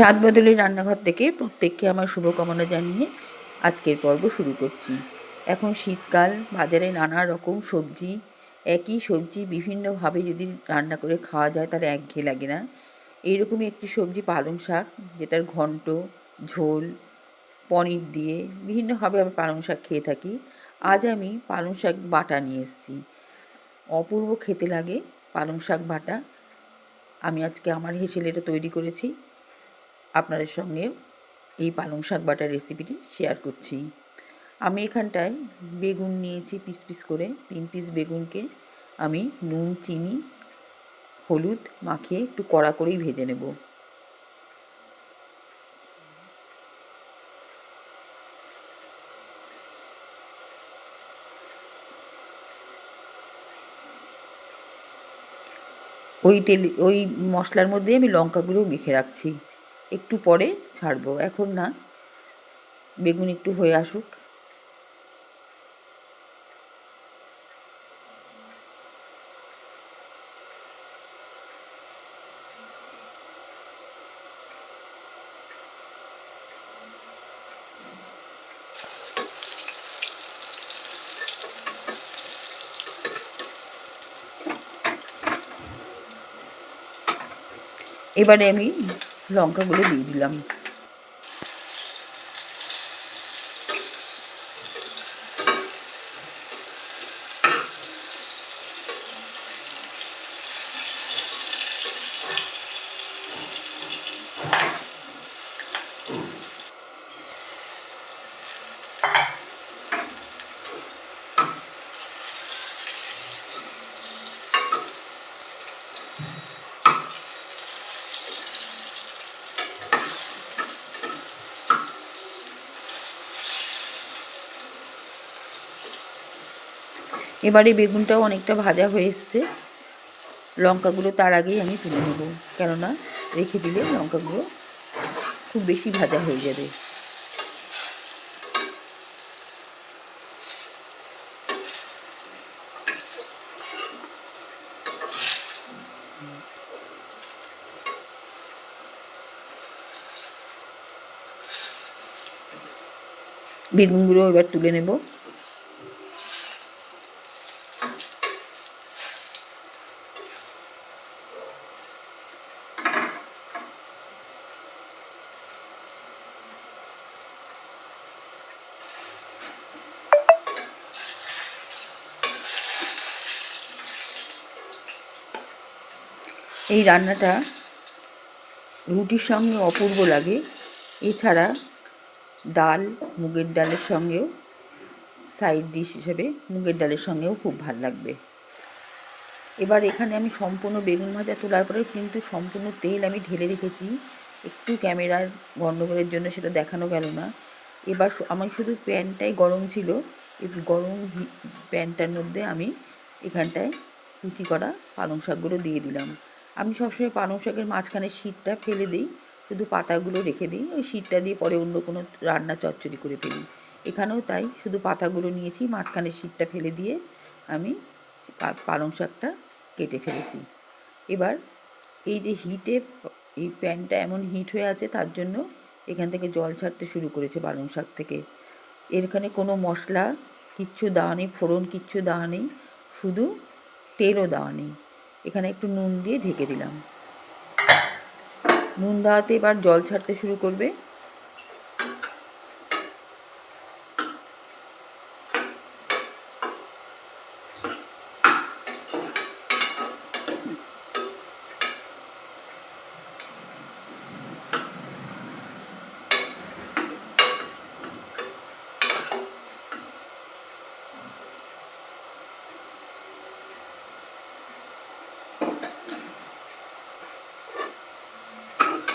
স্বাদ বদলের রান্নাঘর থেকে প্রত্যেককে আমার শুভকামনা জানিয়ে আজকের পর্ব শুরু করছি। এখন শীতকাল, বাজারে নানা রকম সবজি, একই সবজি বিভিন্নভাবে যদি রান্না করে খাওয়া যায় তাহলে একঘেয়ে লাগে না। এইরকমই একটি সবজি পালং শাক, যেটার ঘন্ট, ঝোল, পনির দিয়ে বিভিন্নভাবে আমি পালং শাক খেয়ে থাকি। আজ আমি পালং শাক বাটা নিয়ে এসেছি। অপূর্ব খেতে লাগে পালং শাক বাটা। আমি আজকে আমার হেসেল এটা তৈরি করেছি। আপনাদের সঙ্গে এই পালং শাক বাটার রেসিপিটি শেয়ার করছি। আমি এখানটায় বেগুন নিয়েছি পিস পিস করে। তিন পিস বেগুনকে আমি নুন, চিনি, হলুদ মাখিয়ে একটু কড়া করেই ভেজে নেব। ওই তেল, ওই মশলার মধ্যে আমি লঙ্কাগুলো মেখে রাখছি। একটু পরে ছাড়বো। এখন না বেগুন একটু হয়ে আসুক। এবারে আমি লঙ্কাগুলো দিয়ে দিলাম এবারে বেগুনটাও অনেকটা ভাজা হয়ে এসছে। লঙ্কাগুলো তার আগেই আমি তুলে নেব। কেননা রেখে দিলে লঙ্কাগুলো খুব বেশি ভাজা হয়ে যাবে। বেগুনগুলো এবার তুলে নেব। এই রান্নাটা রুটির সঙ্গে অপূর্ব লাগে। এছাড়া ডাল, মুগের ডালের সঙ্গেও সাইড ডিশ হিসেবে মুগের ডালের সঙ্গেও খুব ভালো লাগবে। এবার এখানে আমি সম্পূর্ণ বেগুন ভাজা তোলার পরে কিন্তু সম্পূর্ণ তেল আমি ঢেলে রেখেছি। একটু ক্যামেরার গণ্ডগোলের জন্য সেটা দেখানো গেল না। এবার আমার শুধু প্যানটাই গরম ছিল। গরম প্যানটার মধ্যে আমি এখানটায় কুচি করা পালং শাকগুলো দিয়ে দিলাম। আমি সবসময় পালং শাকের মাঝখানে শীতটা ফেলে দিই, শুধু পাতাগুলো রেখে দিই, ওই শীতটা দিয়ে পরে অন্য কোনো রান্না চচ্চড়ি করে ফেলি। এখানেও তাই, শুধু পাতাগুলো নিয়েছি, মাঝখানে শীতটা ফেলে দিয়ে আমি পালং শাকটা কেটে ফেলেছি। এবার এই যে হিটে, এই প্যানটা এমন হিট হয়ে আছে, তার জন্য এখান থেকে জল ছাড়তে শুরু করেছে পালং শাক থেকে। এখানে কোনো মশলা, কিচ্ছু দেওয়া নেই, ফোড়ন কিচ্ছু দেওয়া নেই, শুধু তেলও দেওয়া নেই। এখানে একটু নুন দিয়ে ঢেকে দিলাম। নুন দেওয়াতে এবার জল ছাড়তে শুরু করবে।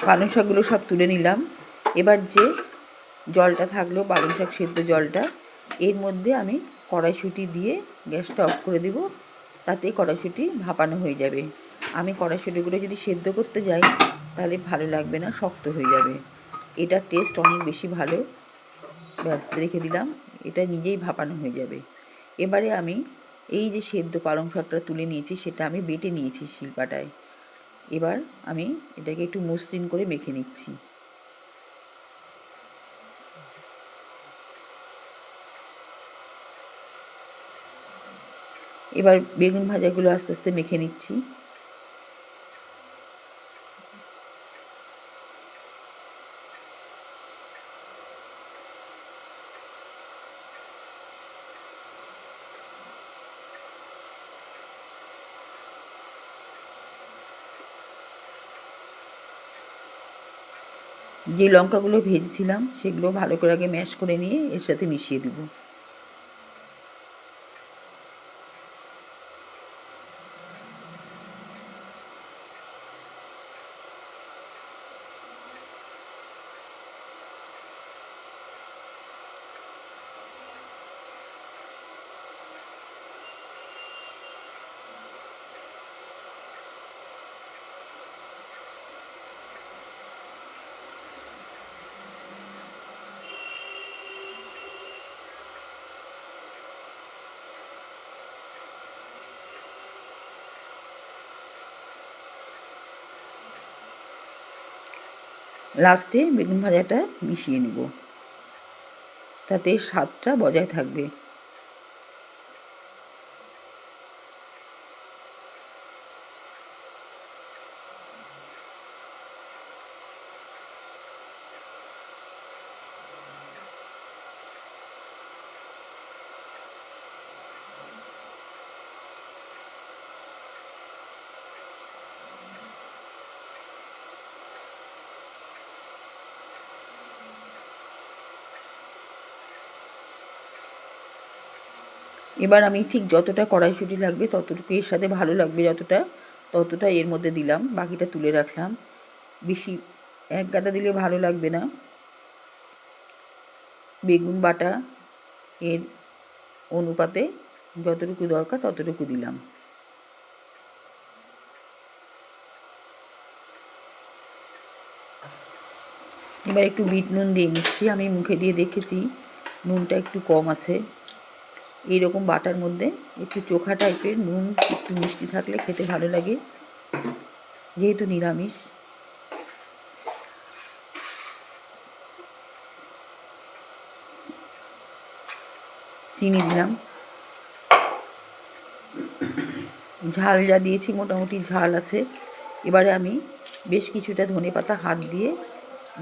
পালং শাকগুলো সব তুলে নিলাম। এবার যে জলটা থাকল, পালং শাক সেদ্ধ জলটা, এর মধ্যে আমি কড়াইশুঁটি দিয়ে গ্যাসটা অফ করে দেব। তাতে কড়াইশুঁটি ভাপানো হয়ে যাবে। আমি কড়াইশুঁটিগুলো যদি সেদ্ধ করতে যাই, তাহলে ভালো লাগবে না, শক্ত হয়ে যাবে। এটার টেস্ট অনেক বেশি ভালো। ব্যাস, রেখে দিলাম। এটা নিজেই ভাপানো হয়ে যাবে। এবারে আমি এই যে সেদ্ধ পালং শাকটা তুলে নিয়েছি, সেটা আমি বেটে নিয়েছি শিলপাটায়। এবার আমি এটাকে একটু মসৃণ করে মেখে নিচ্ছি। এবার বেগুন ভাজাগুলো আস্তে আস্তে মেখে নিচ্ছি। যে লঙ্কাগুলো ভেজেছিলাম সেগুলো ভালো করে আগে ম্যাশ করে নিয়ে এর সাথে মিশিয়ে দেবো। লাস্টে বেগুন ভাজাটা মিশিয়ে নেব। তাতে স্বাদটা বজায় থাকবে। এবার আমি ঠিক যতটা কড়াইশুঁটি লাগবে ততটুকু এর সাথে ভালো লাগবে যতটা, ততটা এর মধ্যে দিলাম, বাকিটা তুলে রাখলাম। বেশি এক গাদা দিলে ভালো লাগবে না। বেগুন বাটা এর অনুপাতে যতটুকু দরকার ততটুকু দিলাম। এবার একটু বিট নুন দিয়ে নিচ্ছি, আমি মুখে দিয়ে দেখেছি নুনটা একটু কম আছে। এইরকম বাটার মধ্যে একটু চোখা টাইপের, নুন, একটু মিষ্টি থাকলে খেতে ভালো লাগে। যেহেতু নিরামিষ। চিনি দিলাম। ঝাল যা দিয়েছি, মোটামুটি ঝাল আছে। এবারে আমি বেশ কিছুটা ধনে পাতা হাত দিয়ে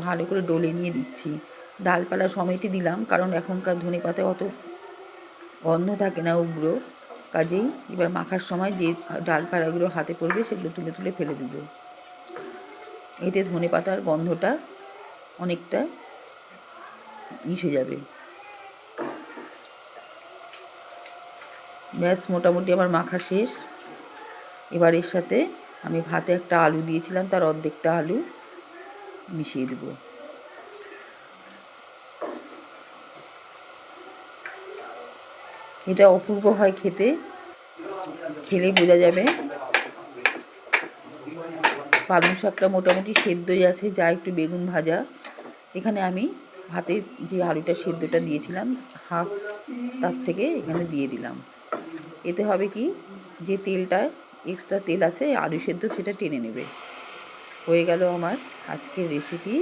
ভালো করে ডলে নিয়ে দিচ্ছি। ডালপালা সমেতই দিলাম, কারণ এখনকার ধনে পাতা অত গন্ধ থাকে না উগ্র, কাজেই এবার মাখার সময় যে ডালপালাগুলো হাতে পড়বে সেগুলো তুলে তুলে ফেলে দেবো। এতে ধনে পাতার গন্ধটা অনেকটা মিশে যাবে। ব্যাস, মোটামুটি আমার মাখা শেষ। এবার এর সাথে আমি ভাতে একটা আলু দিয়েছিলাম, তার অর্ধেকটা আলু মিশিয়ে দেবো। এটা অপূর্ব হয় খেতে। খেলে বোঝা যাবে। পালং শাকটা মোটামুটি সেদ্ধই আছে, যা একটু বেগুন ভাজা। এখানে আমি ভাতে যে আলুটা সেদ্ধটা দিয়েছিলাম, হাফ তার থেকে এখানে দিয়ে দিলাম। এতে হবে কি, যে তেলটা, এক্সট্রা তেল আছে, আলু সেদ্ধ, সেটা টেনে নেবে। হয়ে গেল আমার আজকের রেসিপি